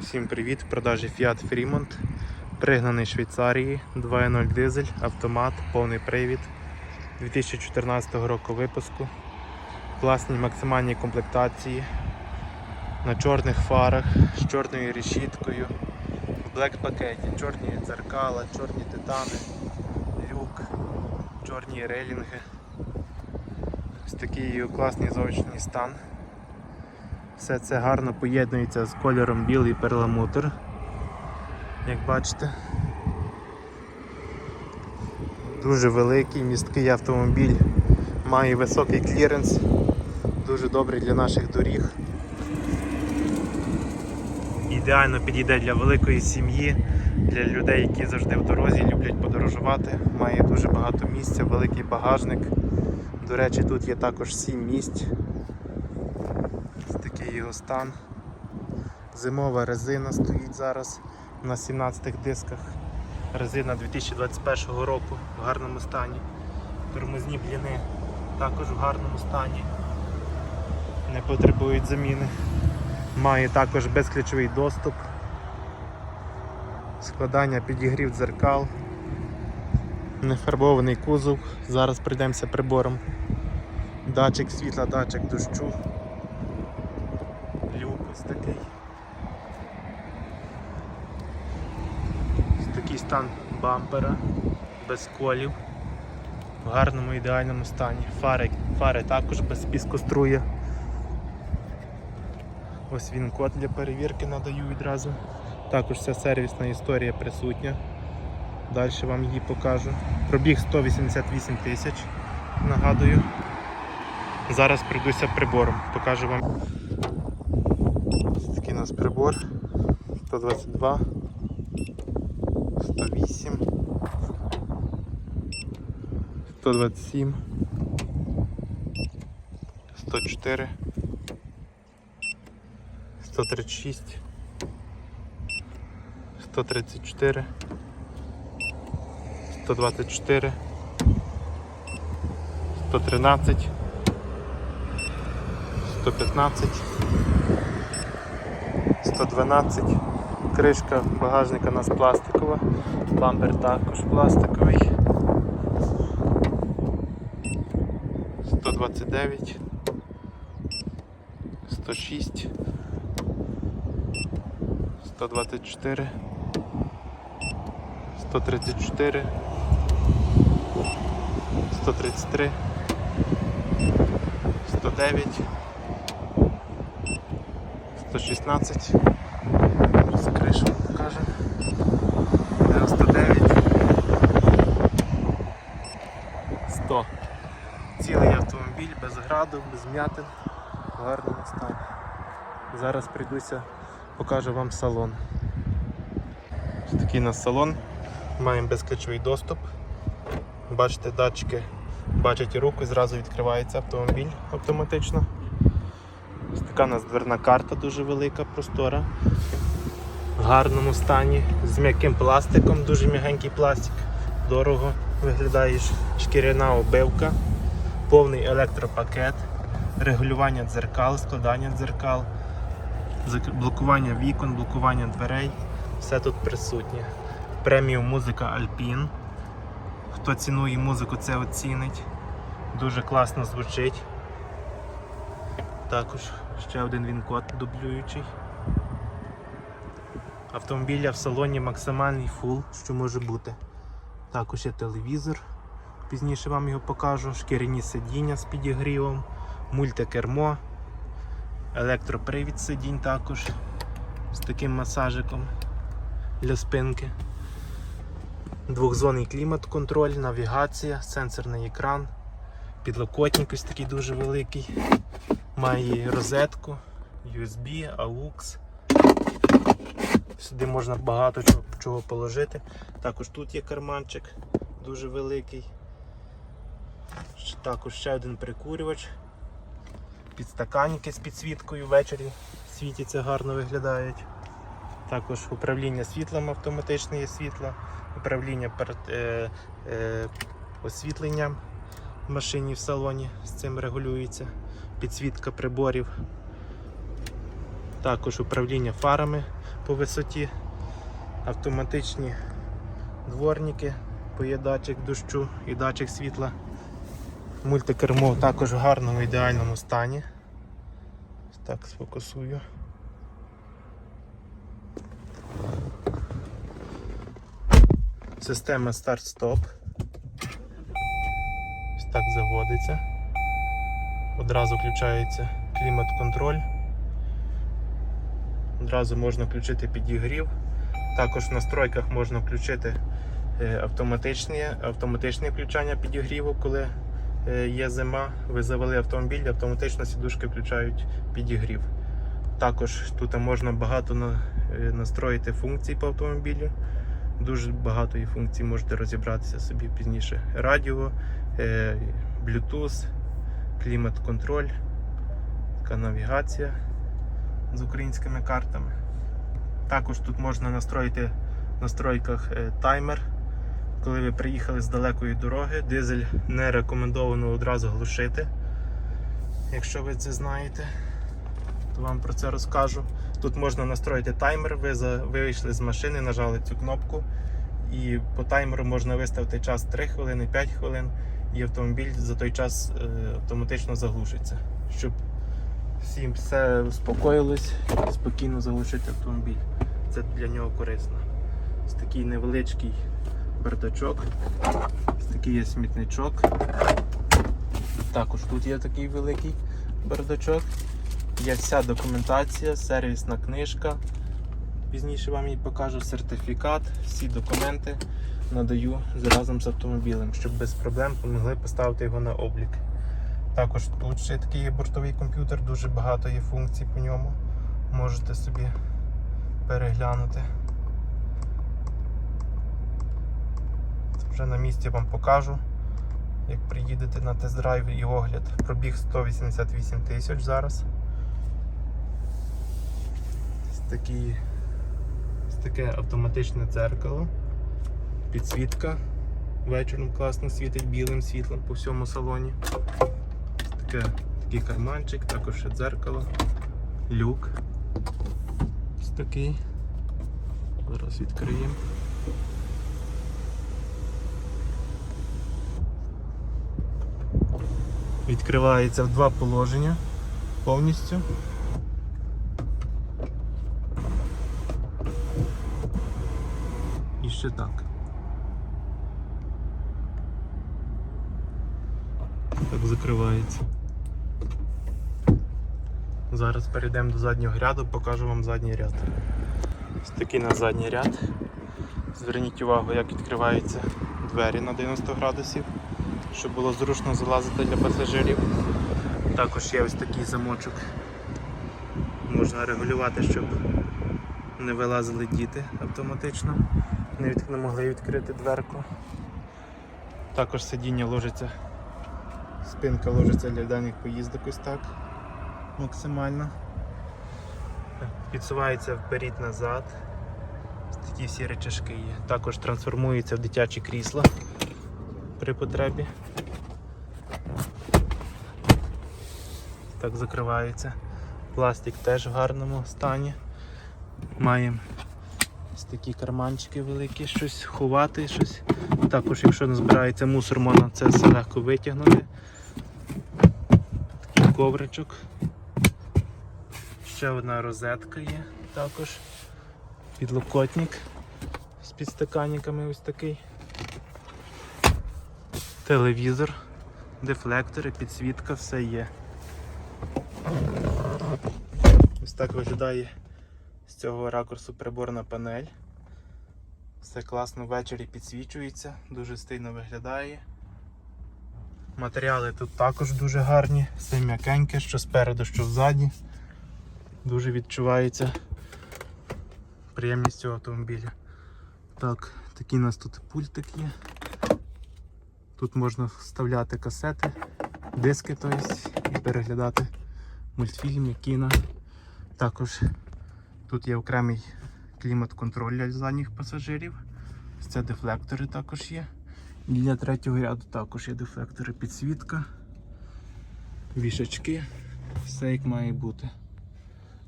Усім привіт! В продажі Fiat Fremont. Пригнаний Швейцарії, 2.0 дизель, автомат, повний привід 2014 року випуску. Класні максимальні комплектації на чорних фарах з чорною решіткою, в блек пакеті, чорні дзеркала, чорні титани, люк, чорні рейлінги. Ось такий класний зовнішній стан. Все це гарно поєднується з кольором білий перламутр, як бачите. Дуже великий місткий автомобіль, має високий кліренс, дуже добрий для наших доріг. Ідеально підійде для великої сім'ї, для людей, які завжди в дорозі, люблять подорожувати. Має дуже багато місця, великий багажник. До речі, тут є також 7 місць. Такий його стан. Зимова резина стоїть зараз на 17 дисках. Резина 2021 року в гарному стані. Тормозні бліни також в гарному стані. Не потребують заміни. Має також безключовий доступ, складання підігрів дзеркал, нефарбований кузов. Зараз прийдемося прибором. Датчик світла, датчик дощу. Такий. Такий стан бампера, без колів, в гарному ідеальному стані. Фари, фари також без піскоструя. Ось він код для перевірки надаю відразу. Також вся сервісна історія присутня. Далі вам її покажу. Пробіг 188 тисяч, нагадую. Зараз прийдуся прибором, покажу вам. Ось такий у нас прибор. 122, 108, 127, 104, 136, 134, 124, 113, 115. 112. Кришка багажника у нас пластикова, бампер також пластиковий. 129, 106, 124, 134, 133, 109. 116. Граду, без м'ятин, в гарному стані. Зараз прийдуся, покажу вам салон. Ось такий у нас салон. Маємо безключовий доступ. Бачите, датчики бачать руку і зразу відкривається автомобіль автоматично. Ось така у нас дверна карта дуже велика, простора. В гарному стані, з м'яким пластиком, дуже м'ягенький пластик, дорого виглядає шкіряна обивка, повний електропакет, регулювання дзеркал, складання дзеркал, блокування вікон, блокування дверей. Все тут присутнє. Преміум музика Alpine. Хто цінує музику, це оцінить. Дуже класно звучить. Також ще один він-код дублюючий. Автомобіля в салоні максимальний фул, що може бути. Також є телевізор, пізніше вам його покажу, шкіряні сидіння з підігрівом, мультикермо, електропривід сидінь також з таким масажиком для спинки. Двохзонний клімат-контроль, навігація, сенсорний екран, підлокотник ось такий дуже великий. Має розетку, USB, AUX. Сюди можна багато чого, положити. Також тут є карманчик дуже великий. Також ще один прикурювач. Підстаканники з підсвіткою ввечері світяться, гарно виглядають. Також управління світлом автоматичне є світло, управління е, е, освітленням в машині в салоні з цим регулюється підсвітка приборів, також управління фарами по висоті, автоматичні дворники, по є дощу і датчик світла. Мультикермо також в гарному ідеальному стані. Так сфокусую. Система старт-стоп. Ось так заводиться. Одразу включається клімат-контроль. Одразу можна включити підігрів. Також в настройках можна включити е, автоматичне, автоматичне включання підігріву, коли є зима. Ви завели автомобіль, автоматично сідушки включають підігрів. Також тут можна багато е, настроїти функцій по автомобілю. Дуже багато і функцій можете розібратися собі пізніше. Радіо, е, Bluetooth, клімат-контроль, така навігація з українськими картами. Також тут можна настроїти в настройках е, таймер. Коли ви приїхали з далекої дороги, дизель не рекомендовано одразу глушити. Якщо ви це знаєте, то вам про це розкажу. Тут можна настроїти таймер, ви вийшли з машини, нажали цю кнопку, і по таймеру можна виставити час 3 хвилини, 5 хвилин, і автомобіль за той час е, автоматично заглушиться, щоб всім все успокоїлось спокійно заглушити автомобіль. Це для нього корисно. Ось такий невеличкий бардачок, такий є смітничок. Також тут є такий великий бардачок. Є вся документація, сервісна книжка. Пізніше вам її покажу сертифікат, всі документи надаю разом з автомобілем, щоб без проблем могли поставити його на облік. Також тут ще такий є бортовий комп'ютер, дуже багато є функцій по ньому. Можете собі переглянути. Вже на місці вам покажу, як приїдете на тест-драйв і огляд. Пробіг 188 тисяч зараз. Ось такі, ось таке автоматичне дзеркало, підсвітка. Вечором класно світить білим світлом по всьому салоні. Ось таке, такий карманчик, також ще дзеркало, люк. Ось такий. Зараз відкриємо. Відкривається в два положення повністю. І ще так. Так закривається. Зараз перейдемо до заднього ряду, покажу вам задній ряд. Ось такий на задній ряд. Зверніть увагу, як відкриваються двері на 90 градусів, щоб було зручно залазити для пасажирів. Також є ось такий замочок. Можна регулювати, щоб не вилазили діти автоматично, не, від... не могли відкрити дверку. Також сидіння ложиться, спинка ложиться для даних поїздок ось так максимально. Підсувається вперед-назад. Ось такі всі речашки є. Також трансформується в дитячі крісла при потребі. Так закривається. Пластик теж в гарному стані. Маємо ось такі карманчики великі, щось ховати, щось. Також, якщо не збирається мусор, можна це все легко витягнути. Такий ковричок. Ще одна розетка є також. Підлокотник з підстаканниками ось такий. Телевізор, дефлектори, підсвітка, все є. Ось так виглядає з цього ракурсу приборна панель. Все класно ввечері підсвічується, дуже стильно виглядає. Матеріали тут також дуже гарні, все м'якеньке, що спереду, що ззаді. Дуже відчувається приємність цього автомобіля. Так, такий у нас тут пультик є. Тут можна вставляти касети, диски тобто, і переглядати мультфільми, кіно. Також тут є окремий клімат-контроль для задніх пасажирів. Це дефлектори також є. Для третього ряду також є дефлектори, підсвітка, вішачки, все як має бути.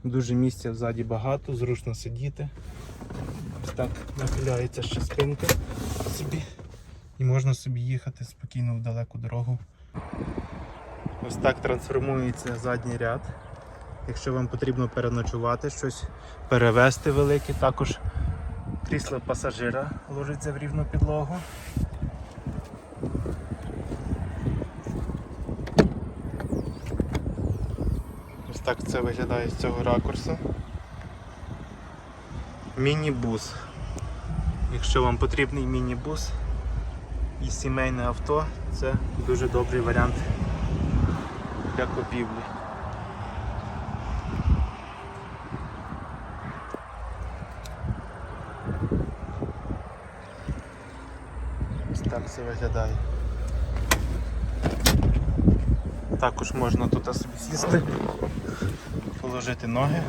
Дуже місця ззаді багато, зручно сидіти. Ось так нахиляється ще спинка собі. І можна собі їхати спокійно в далеку дорогу. Ось так трансформується задній ряд. Якщо вам потрібно переночувати, щось перевезти велике, також крісло пасажира ложиться в рівну підлогу. Ось так це виглядає з цього ракурсу. Міні-бус. Якщо вам потрібний міні-бус і сімейне авто, це дуже добрий варіант для купівлі. Ось так це виглядає. Також можна тут собі сісти, положити ноги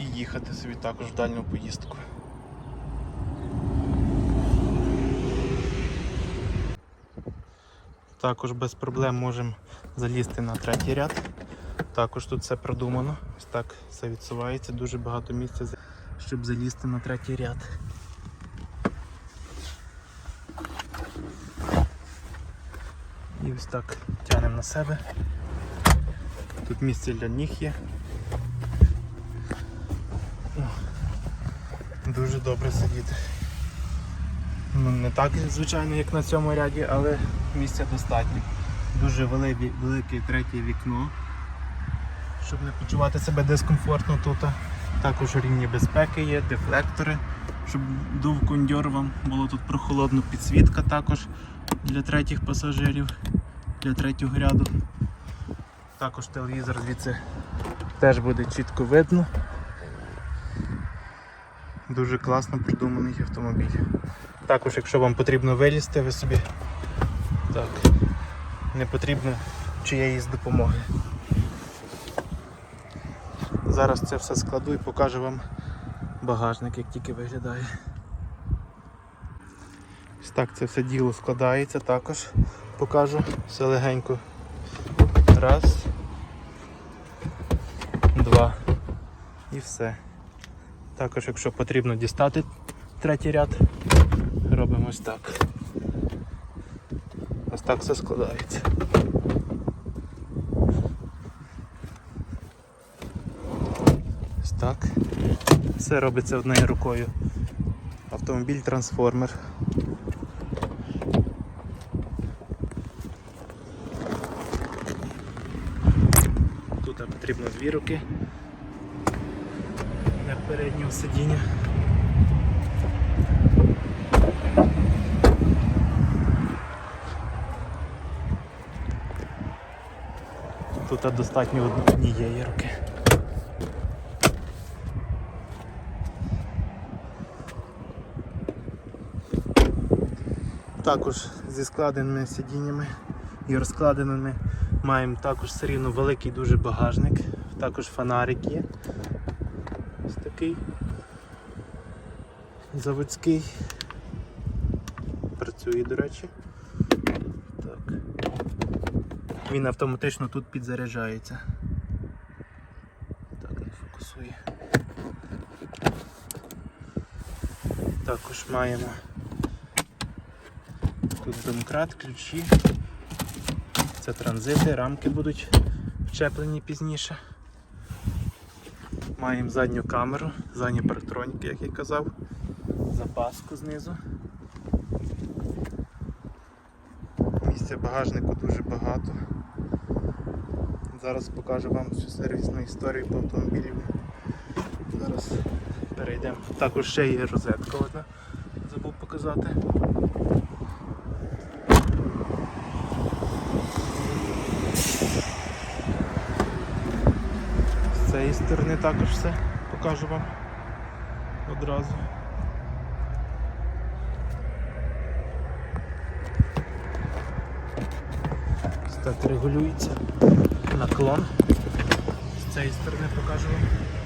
і їхати собі також в дальню поїздку. Також без проблем можемо залізти на третій ряд. Також тут все продумано. Ось так все відсувається, дуже багато місця, щоб залізти на третій ряд. І ось так тягнемо на себе. Тут місце для ніг є. Дуже добре сидіти. Ну, не так, звичайно, як на цьому ряді, але місця достатньо. Дуже велике, велике третє вікно, щоб не почувати себе дискомфортно тут. Також рівні безпеки є, дефлектори, щоб дув кондьор вам було тут прохолодно, підсвітка також для третіх пасажирів, для третього ряду. Також телевізор звідси теж буде чітко видно. Дуже класно придуманий автомобіль. Також, якщо вам потрібно вилізти, ви собі так, не потрібно чиєїсь допомоги. Зараз це все складу і покажу вам багажник, як тільки виглядає. Ось так це все діло складається, також покажу все легенько. Раз, два і все. Також, якщо потрібно дістати третій ряд, робимо ось так. Так все складається. Ось так. Все робиться однією рукою. Автомобіль трансформер. Тут потрібно дві руки для переднього сидіння. Тут достатньо однієї руки. Також зі складеними сидіннями і розкладеними маємо також все рівно великий дуже багажник, також фонарик є. Ось такий заводський. Працює, до речі. Так. Він автоматично тут підзаряджається. Так, не фокусує. Також маємо тут домкрат, ключі. Це транзити, рамки будуть вчеплені пізніше. Маємо задню камеру, задні парктроніки, як я казав, запаску знизу. Місця багажнику дуже багато. Зараз покажу вам всю сервісну історію по автомобілю. Зараз перейдемо. Також ще є розетка одна, забув показати. З цієї сторони також все покажу вам одразу. Так регулюється наклон. З цієї сторони покажу вам.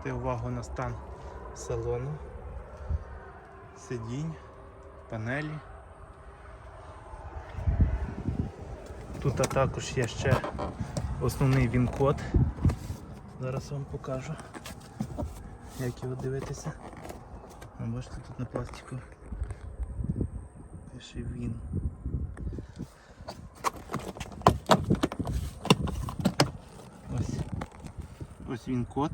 звернути увагу на стан салону, сидінь, панелі. Тут також є ще основний він-код. Зараз вам покажу, як його дивитися. Ну, бачите, тут на пластику пише він. Ось. Ось він код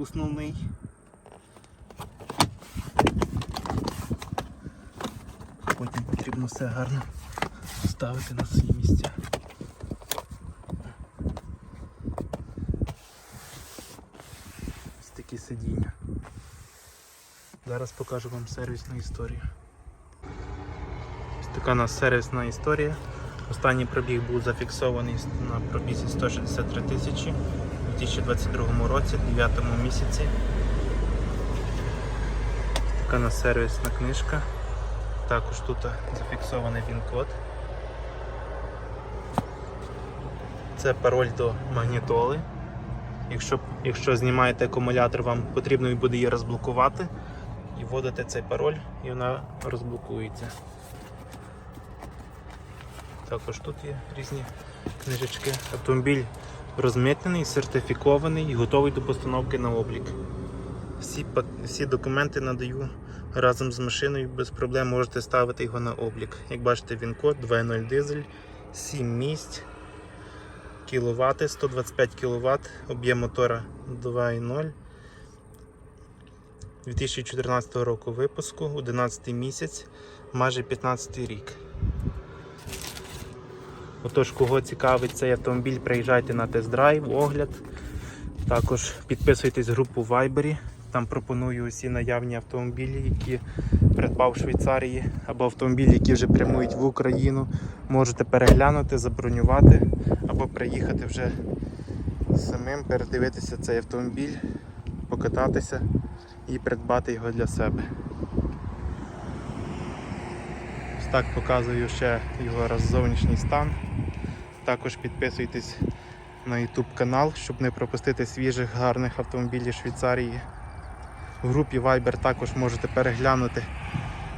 основний. Потім потрібно все гарно ставити на свої місця. Ось такі сидіння. Зараз покажу вам сервісну історію. Ось така у нас сервісна історія. Останній пробіг був зафіксований на пробізі 163 тисячі у 2022 році, 9 місяці. Така у нас сервісна книжка. Також тут зафіксований він-код. Це пароль до магнітоли. Якщо, якщо знімаєте акумулятор, вам потрібно буде її розблокувати і вводите цей пароль і вона розблокується. Також тут є різні книжечки. Автомобіль розмитнений, сертифікований і готовий до постановки на облік. Всі, всі документи надаю разом з машиною, без проблем можете ставити його на облік. Як бачите, він код 2.0 дизель, 7 місць, кВт, 125 кВт, об'єм мотора 2.0. 2014 року випуску, 11 місяць, майже 15 рік. Отож, кого цікавить цей автомобіль, приїжджайте на тест-драйв, огляд. Також підписуйтесь в групу в Viber. Там пропоную усі наявні автомобілі, які придбав в Швейцарії, або автомобілі, які вже прямують в Україну. Можете переглянути, забронювати, або приїхати вже самим, передивитися цей автомобіль, покататися і придбати його для себе. Ось так показую ще його зовнішній стан. Також підписуйтесь на YouTube канал, щоб не пропустити свіжих гарних автомобілів Швейцарії. В групі Viber також можете переглянути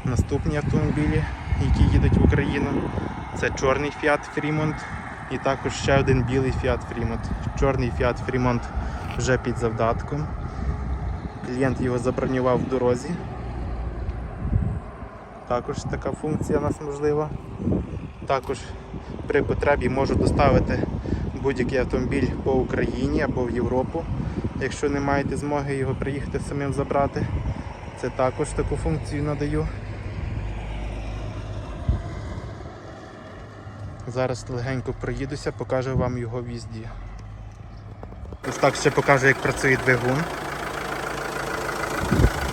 наступні автомобілі, які їдуть в Україну. Це чорний Fiat Fremont і також ще один білий Fiat Fremont. Чорний Fiat Fremont вже під завдатком. Клієнт його забронював в дорозі. Також така функція у нас можлива. Також при потребі можу доставити будь-який автомобіль по Україні або в Європу. Якщо не маєте змоги його приїхати самим забрати, це також таку функцію надаю. Зараз легенько проїдуся, покажу вам його в їзді. Ось так ще покажу, як працює двигун.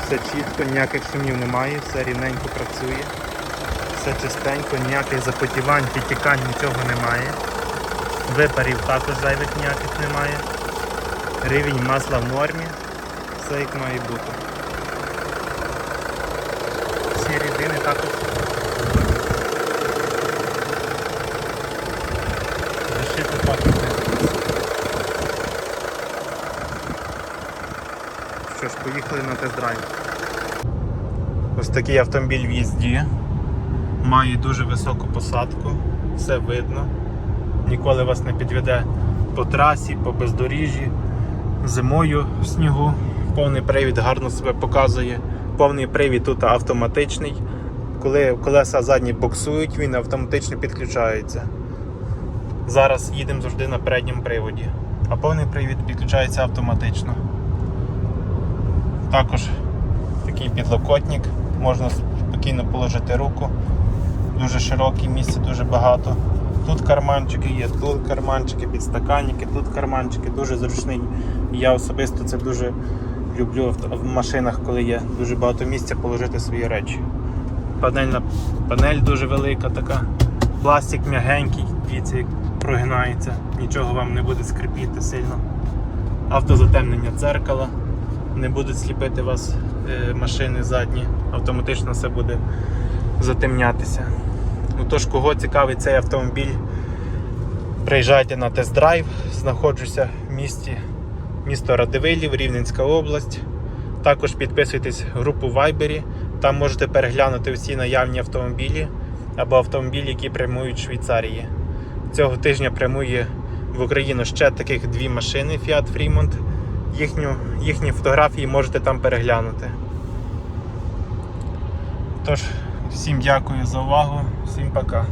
Все чітко, ніяких сумнів немає, все рівненько працює, все чистенько, ніяких запотівань, підтікань, нічого немає. Випарів також зайвих ніяких немає. Рівень масла в нормі, все як має бути. Всі рідини також зашити також не Що ж, поїхали на тест-драйв. Ось такий автомобіль в їзді. Має дуже високу посадку, все видно. Ніколи вас не підведе по трасі, по бездоріжжі, зимою в снігу. Повний привід гарно себе показує. Повний привід тут автоматичний. Коли колеса задні боксують, він автоматично підключається. Зараз їдемо завжди на передньому приводі, а повний привід підключається автоматично. Також такий підлокотник, можна спокійно положити руку. Дуже широке місце, дуже багато. Тут карманчики є, тут карманчики, підстаканники, тут карманчики, дуже зручний. Я особисто це дуже люблю в машинах, коли є дуже багато місця положити свої речі. Панельна панель дуже велика така. Пластик м'ягенький, як прогинається, нічого вам не буде скрипіти сильно. Автозатемнення дзеркала, не будуть сліпити вас е, машини задні, автоматично все буде затемнятися. Ну тож, кого цікавить цей автомобіль, приїжджайте на тест-драйв, знаходжуся в місті місто Радивилів, Рівненська область. Також підписуйтесь в групу в Viber. Там можете переглянути всі наявні автомобілі або автомобілі, які прямують з Швейцарії. Цього тижня прямує в Україну ще таких дві машини Fiat Fremont. Їхню, їхні фотографії можете там переглянути. Тож, всім дякую за увагу, всім пока.